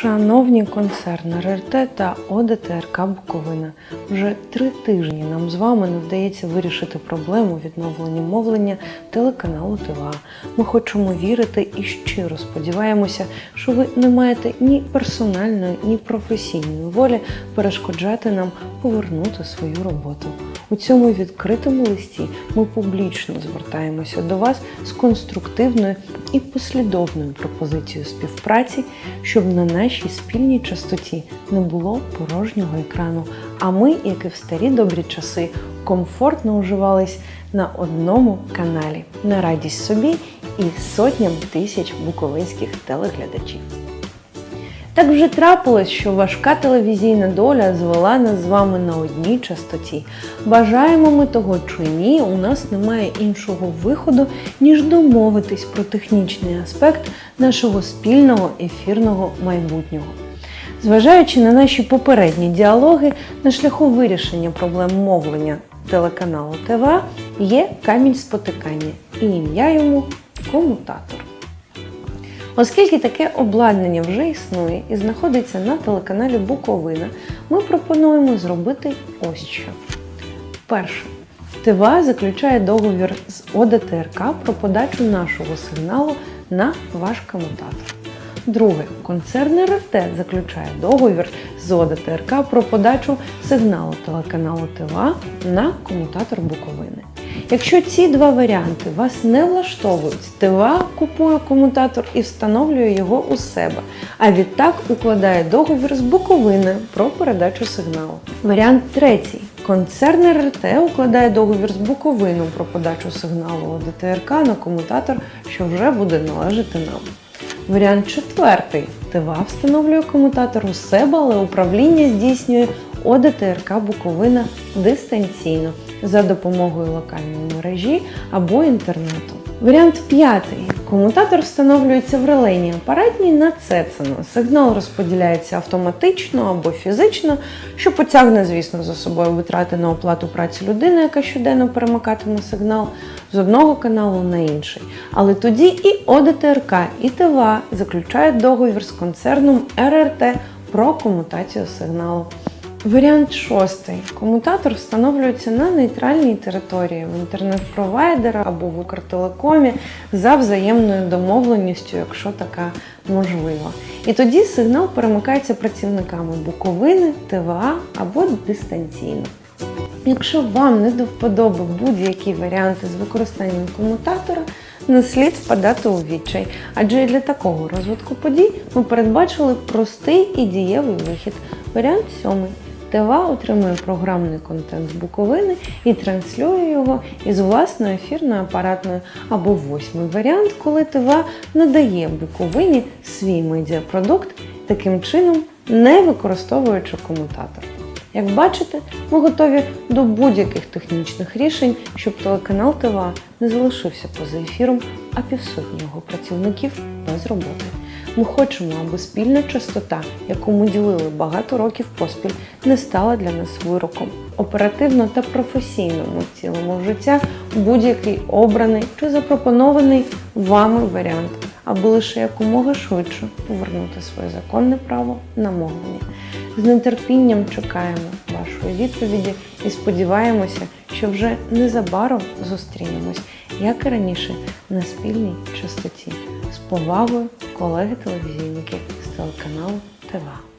Шановні концерни РРТ та ОДТРК Буковина, вже три тижні нам з вами не вдається вирішити проблему відновлення мовлення телеканалу ТВА. Ми хочемо вірити і щиро сподіваємося, що ви не маєте ні персональної, ні професійної волі перешкоджати нам повернути свою роботу. У цьому відкритому листі ми публічно звертаємося до вас з конструктивною і послідовною пропозицією співпраці, щоб на нашій спільній частоті не було порожнього екрану. А ми, як і в старі добрі часи, комфортно уживались на одному каналі на радість собі і сотням тисяч буковинських телеглядачів. Так вже трапилось, що важка телевізійна доля звела нас з вами на одній частоті. Бажаємо ми того чи ні, у нас немає іншого виходу, ніж домовитись про технічний аспект нашого спільного ефірного майбутнього. Зважаючи на наші попередні діалоги, на шляху вирішення проблем мовлення телеканалу ТВА є камінь спотикання, і ім'я йому комутатор. Оскільки таке обладнання вже існує і знаходиться на телеканалі Буковина, ми пропонуємо зробити ось що. Перше. ТВА заключає договір з ОДТРК про подачу нашого сигналу на ваш комутатор. Друге, концерн РРТ заключає договір з ОДТРК про подачу сигналу телеканалу ТВА на комутатор Буковини. Якщо ці два варіанти вас не влаштовують, ТВА купує комутатор і встановлює його у себе, а відтак укладає договір з Буковиною про передачу сигналу. Варіант третій. Концерн РРТ укладає договір з Буковиною про подачу сигналу ОДТРК на комутатор, що вже буде належати нам. Варіант четвертий. ТВА встановлює комутатор у себе, але управління здійснює ОДТРК Буковина дистанційно за допомогою локальної мережі або інтернету. Варіант п'ятий. Комутатор встановлюється в релейній апаратній на Цецено. Сигнал розподіляється автоматично або фізично, що потягне, звісно, за собою витрати на оплату праці людини, яка щоденно перемикатиме сигнал з одного каналу на інший. Але тоді і ОДТРК, і ТВА заключають договір з концерном РРТ про комутацію сигналу. Варіант шостий. Комутатор встановлюється на нейтральній території в інтернет-провайдера або в Укртелекомі за взаємною домовленістю, якщо така можлива. І тоді сигнал перемикається працівниками Буковини, ТВА або дистанційно. Якщо вам не до вподоби будь-які варіанти з використанням комутатора, не слід впадати у відчай, адже і для такого розвитку подій ми передбачили простий і дієвий вихід. Варіант сьомий. ТВА отримує програмний контент з Буковини і транслює його із власної ефірної апаратної або восьмий варіант, коли ТВА надає Буковині свій медіапродукт, таким чином не використовуючи комутатор. Як бачите, ми готові до будь-яких технічних рішень, щоб телеканал ТВА не залишився поза ефіром, а півсотні його працівників без роботи. Ми хочемо, аби спільна частота, яку ми ділили багато років поспіль, не стала для нас вироком. Оперативно та професійно ми втілимо в життя будь-який обраний чи запропонований вами варіант, аби лише якомога швидше повернути своє законне право на мовлення. З нетерпінням чекаємо вашої відповіді і сподіваємося, що вже незабаром зустрінемось, як і раніше, на спільній частоті. З повагою, колеги-телевізійники з телеканалу ТВА.